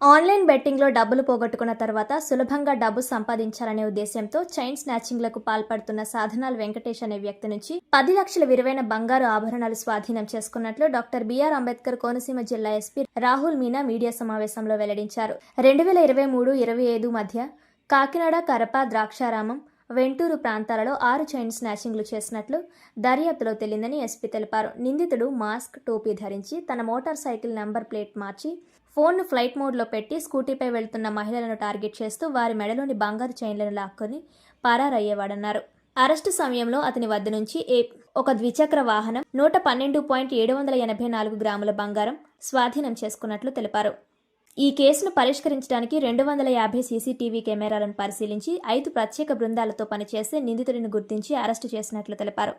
Online బెట్టింగ్లో డబ్బులు పోగొట్టుకున్న తర్వాత సులభంగా డబ్బు సంపాదించాలనే ఉద్దేశంతో చైన్ స్నాచింగ్లకు పాల్పడుతున్న సాధనాలు వెంకటేష్ అనే వ్యక్తి నుంచి పది లక్షల విలువైన బంగారు ఆభరణాలు స్వాధీనం చేసుకున్నట్లు డాక్టర్ బిఆర్ అంబేద్కర్ కోనసీమ జిల్లా ఎస్పీ రాహుల్ మీనా మీడియా సమావేశంలో వెల్లడించారు. రెండు వేల ఇరవై మూడు ఇరవై ఐదు మధ్య కాకినాడ కరప ద్రాక్షారామం వెంటూరు ప్రాంతాలలో ఆరు చైన్ స్నాచింగ్లు చేసినట్లు దర్యాప్తులో తెలిందని ఎస్పీ తెలిపారు. నిందితుడు మాస్క్ టోపీ ధరించి తన మోటార్ సైకిల్ నంబర్ ప్లేట్ మార్చి ఫోన్ను ఫ్లైట్ మోడ్లో పెట్టి స్కూటీపై వెళ్తున్న మహిళలను టార్గెట్ చేస్తూ వారి మెడలోని బంగారు చైన్లను లాక్కొని పరారయ్యేవాడన్నారు. అరెస్టు సమయంలో అతని వద్ద నుంచి ఏ ఒక ద్విచక్ర వాహనం నూట పన్నెండు పాయింట్ ఏడు వందల ఎనభై నాలుగు గ్రాముల బంగారం స్వాధీనం చేసుకున్నట్లు తెలిపారు. ఈ కేసును పరిష్కరించడానికి రెండు వందల యాభై సీసీటీవీ కెమెరాలను పరిశీలించి ఐదు ప్రత్యేక బృందాలతో పనిచేసే నిందితుడిని గుర్తించి అరెస్టు చేసినట్లు తెలిపారు.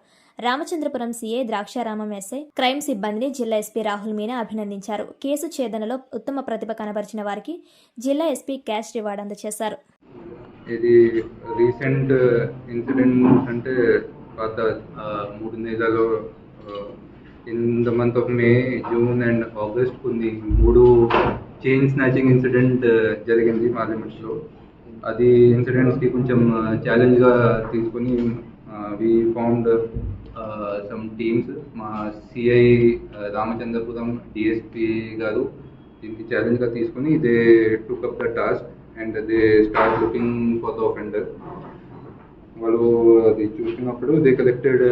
Ramachandrapuram CI Draksharamam SI crime సిబ్బందిని జిల్లా ఎస్పీ రాహుల్ మీనా అభినందించారు. కేసు ఛేదనలో ఉత్తమ ప్రతిభ కనబరిచిన వారికి జిల్లా ఎస్పీ క్యాష్ రివార్డ్ అందజేశారు. ఇది రీసెంట్ ఇన్సిడెంట్ అంటే పాత మూడు నెలలు in the month of May June and August కొన్ని మూడు చైన్ స్నాచింగ్ ఇన్సిడెంట్ జరిగింది మా లిమిట్స్లో అది ఇన్సిడెంట్స్కి కొంచెం ఛాలెంజ్గా తీసుకొని వి ఫౌండ్ సమ్ టీమ్స్ మా సిఐ రామచంద్రపురం డిఎస్పి గారు దీనికి ఛాలెంజ్గా తీసుకొని they took up the task and they start looking for the offender వాళ్ళు అది చూసినప్పుడు they collected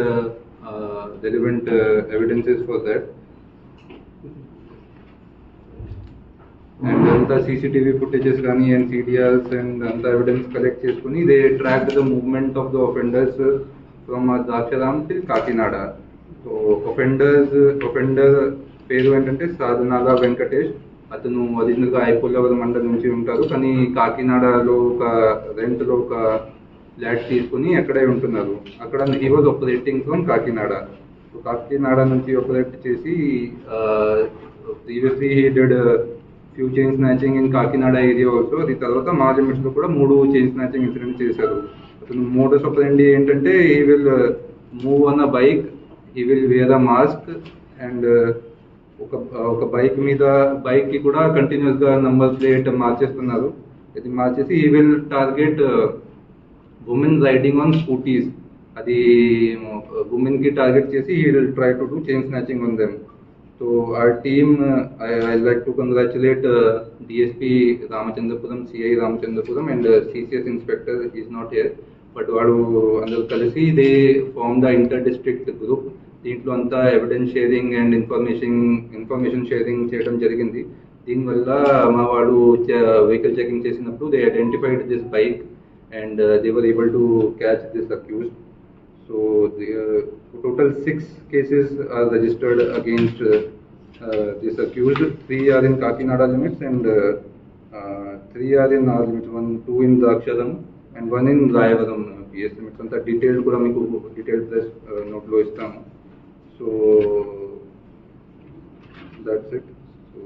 relevant evidences for that and అంతా సీసీటీవీ ఫుటేజెస్ కానీ అండ్ సీడిఆర్స్ అండ్ అంతా ఎవిడెన్స్ కలెక్ట్ చేసుకుని they track the movement of the offenders from Draksharam till Kakinada so offenders offender పేరు ఏంటంటే సాధనాల వెంకటేష్. అతను ఒరిజినల్గా ఐపోలవర్ మండలం నుంచి ఉంటారు. కానీ కాకినాడలో ఒక రెంట్లో ఒక ఫ్లాట్ తీసుకుని అక్కడే ఉంటున్నారు. అక్కడ he was operating from Kakinada. Kakinada నుంచి ఆపరేట్ చేసి previously he did few chain snatching in Kakinada area also అది తర్వాత మా లిమిట్స్ కూడా మూడు చైన్ స్నాచింగ్ ఇన్సిడెంట్ చేశారు. అతను మోడస్ ఆపరేండి ఏంటంటే he will move on a bike he will wear a mask and ఒక ఒక బైక్ మీద బైక్కి కూడా కంటిన్యూస్గా నంబర్ ప్లేట్ మార్చేస్తున్నారు. ఇది మార్చేసి he will target women riding on scooties అది ఉమెన్కి టార్గెట్ చేసి he will try to do chain snatching on them so our team uh, I, to like to congratulate uh, DSP Ramachandrapuram CI Ramachandrapuram and CCS inspector is not here but వాడు అందరూ కలిసి they form the inter district group దీంట్లో అంతా evidence sharing and information information sharing చేయడం జరిగింది. దీనివల్ల మా వాడు వెహికల్ చెకింగ్ చేసినప్పుడు they identified this bike and they were able to catch this accused So the uh, total six cases are registered against uh, uh, this accused. Three are in Kakinada limits and uh, uh, three are in our limits. One, two in Daksharam and one in Rayavaram uh, PS limits. అంతా detailed కూడా మీకు detail plus నోట్లో ఇస్తాము so that's it so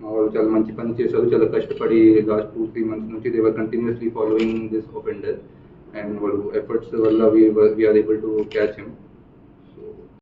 మా వాళ్ళు చాలా మంచి పని చేశారు చాలా కష్టపడి లాస్ట్ టూ త్రీ మంత్స్ నుంచి they were continuously following this and efforts Allah, we were, we are able to catch him.